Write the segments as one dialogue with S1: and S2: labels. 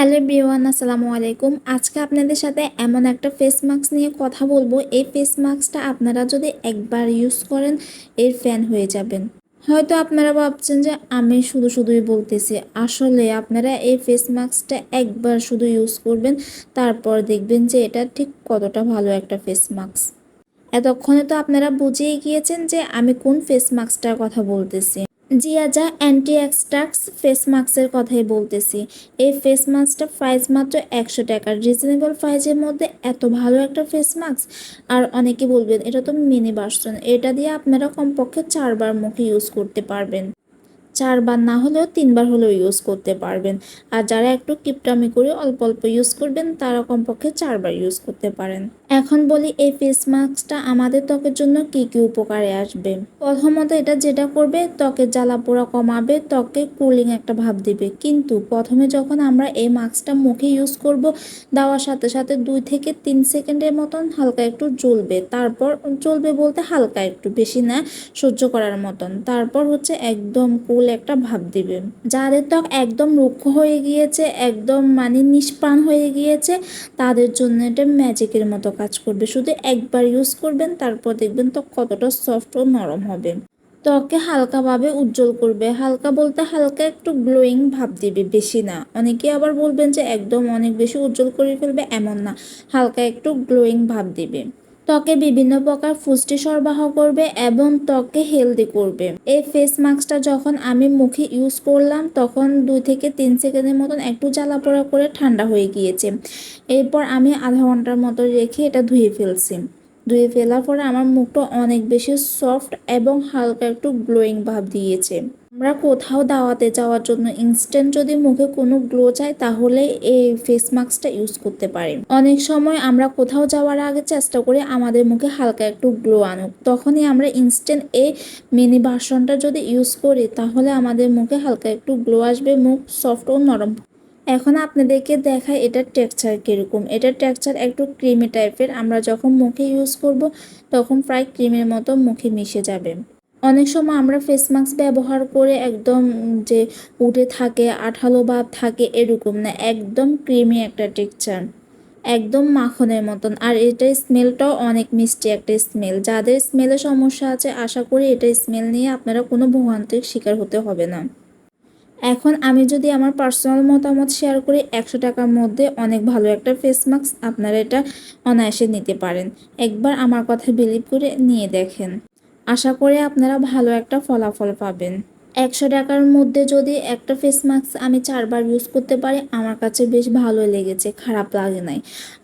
S1: Hello বিওয়ান, আসসালামু আলাইকুম। আজকে আপনাদের সাথে এমন একটা ফেস মাস্ক নিয়ে কথা বলব। এই ফেস মাস্কটা আপনারা যদি একবার ইউজ করেন, এর ফ্যান হয়ে যাবেন। হয়তো আপনারা ভাবছেন যে, আমি শুধু শুধুই বলতেছি। আসলে আপনারা এই ফেস মাস্কটা একবার শুধু ইউজ করবেন, তারপর দেখবেন যে এটা ঠিক কতটা ভালো একটা ফেস মাস্ক এতক্ষণে তো আপনারা বুঝেই গিয়েছেন যে, আমি কোন ফেস মাস্কটার কথা বলতেছি। জিয়াজা অ্যান্টি এক্সট্রাক্স ফেস মাস্কের কথাই বলতেছি। এই ফেস মাস্কটা প্রাইস মাত্র একশো টাকার। রিজনেবল প্রাইসের মধ্যে এত ভালো একটা ফেস মাস্ক আর অনেকে বলবেন, এটা তো মিনি বাসন এটা দিয়ে আপনারা কমপক্ষে চারবার মুখে ইউজ করতে পারবেন। চারবার না হলেও তিনবার হলেও ইউজ করতে পারবেন। আর যারা একটু কিপটামি করে অল্প অল্প ইউজ করবেন, তারা কমপক্ষে চারবার ইউজ করতে পারেন। এখন বলি, এই ফেস মাস্কটা আমাদের ত্বকের জন্য কি কি উপকারে আসবে? প্রথমত এটা যেটা করবে, ত্বকের জ্বালা পোড়া কমাবে, ত্বকে কুলিং একটা ভাব দিবে। কিন্তু প্রথমে যখন আমরা এই মাস্কটা মুখে ইউজ করব, দেওয়ার সাথে সাথে দুই থেকে তিন সেকেন্ডের মতন হালকা একটু জ্বলবে। তারপর জ্বলবে বলতে হালকা একটু, বেশি না, সহ্য করার মতন। তারপর হচ্ছে একদম কুল একটা ভাব দিবে যাদের ত্বক একদম রুক্ষ হয়ে গিয়েছে, একদম মানে নিষ্প্রাণ হয়ে গিয়েছে, তাদের জন্য এটা ম্যাজিকের মতো কাজ করবে। শুধু একবার ইউজ করবেন, তারপর দেখবেন ত্বক কতটা সফট ও নরম হবে। ত্বকে হালকাভাবে উজ্জ্বল করবে। হালকা বলতে হালকা একটু গ্লোয়িং ভাব দিবে, বেশি না। অনেকে আবার বলবেন যে একদম অনেক বেশি উজ্জ্বল করে ফেলবে, এমন না। হালকা একটু গ্লোয়িং ভাব দিবে। ত্বকে বিভিন্ন প্রকার পুষ্টি সরবরাহ করবে এবং ত্বককে হেলদি করবে। এই ফেস মাস্কটা যখন আমি মুখে ইউজ করলাম, তখন দুই থেকে তিন সেকেন্ডের মতন একটু জ্বালা পোড়া করে ঠান্ডা হয়ে গিয়েছে। এরপর আমি আধা ঘণ্টার মতো রেখে এটা ধুয়ে ফেলছি। ধুয়ে ফেলার পরে আমার মুখটা অনেক বেশি সফট এবং হালকা একটু গ্লোয়িং ভাব দিয়েছে। আমরা কোথাও দাওয়াতে যাওয়ার জন্য ইনস্ট্যান্ট যদি মুখে কোনো গ্লো চাই, তাহলে এই ফেস মাস্কটা ইউজ করতে পারি। অনেক সময় আমরা কোথাও যাওয়ার আগে চেষ্টা করি আমাদের মুখে হালকা একটু গ্লো আনুক। তখনই আমরা ইনস্ট্যান্ট এই মিনি বাসনটা যদি ইউজ করি, তাহলে আমাদের মুখে হালকা একটু গ্লো আসবে, মুখ সফট ও নরম। এখন আপনাদেরকে দেখায় এটার টেক্সচার কীরকম। এটার টেক্সচার একটু ক্রিমি টাইপের আমরা যখন মুখে ইউজ করব, তখন প্রায় ক্রিমের মতো মুখে মিশে যাবে। অনেক সময় আমরা ফেস মাস্ক ব্যবহার করে একদম যে উঠে থাকে, আঠালো ভাব থাকে এরকম না, একদম ক্রিমি একটা টেক্সচার একদম মাখনের মতন। আর এটার স্মেলটাও অনেক মিষ্টি একটা স্মেল যাদের স্মেলে সমস্যা আছে, আশা করি এটা স্মেল নিয়ে আপনারা কোনো ভোগান্তির শিকার হতে হবে না। এখন আমি যদি আমার পার্সোনাল মতামত শেয়ার করি, একশো টাকার মধ্যে অনেক ভালো একটা ফেস মাস্ক আপনারা এটা অনায়াসে নিতে পারেন। একবার আমার কথা বিলিভ করে নিয়ে দেখেন। আশা করি আপনারা ভালো একটা ফলাফল পাবেন। একশো টাকার মধ্যে যদি একটা ফেস মাস্ক আমি চারবার ইউজ করতে পারি, আমার কাছে বেশ ভালোই লেগেছে, খারাপ লাগে নাই।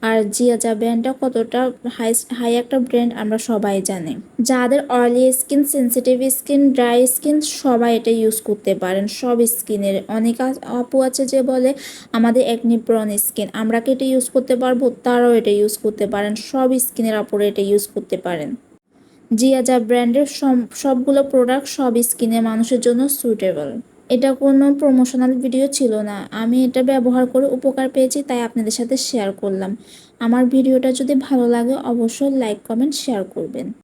S1: আর জিয়াজা ব্র্যান্ডটা কতটা হাই হাই একটা ব্র্যান্ড আমরা সবাই জানি। যাদের oily skin sensitive skin dry skin সবাই এটা ইউজ করতে পারেন, সব স্কিনের। অনেক আপু আছে যে বলে, আমাদের একনি প্রন স্কিন আমরা কি এটা ইউজ করতে পারব? তারাও এটা ইউজ করতে পারেন, সব স্কিনের আপুরে এটা ইউজ করতে পারেন। জিয়াজা ব্র্যান্ডের সবগুলো প্রোডাক্ট সব স্কিনের মানুষের জন্য সুইটেবল এটা কোনো প্রমোশনাল ভিডিও ছিল না। আমি এটা ব্যবহার করে উপকার পেয়েছি, তাই আপনাদের সাথে শেয়ার করলাম। আমার ভিডিওটা যদি ভালো লাগে, অবশ্যই লাইক কমেন্ট শেয়ার করবেন।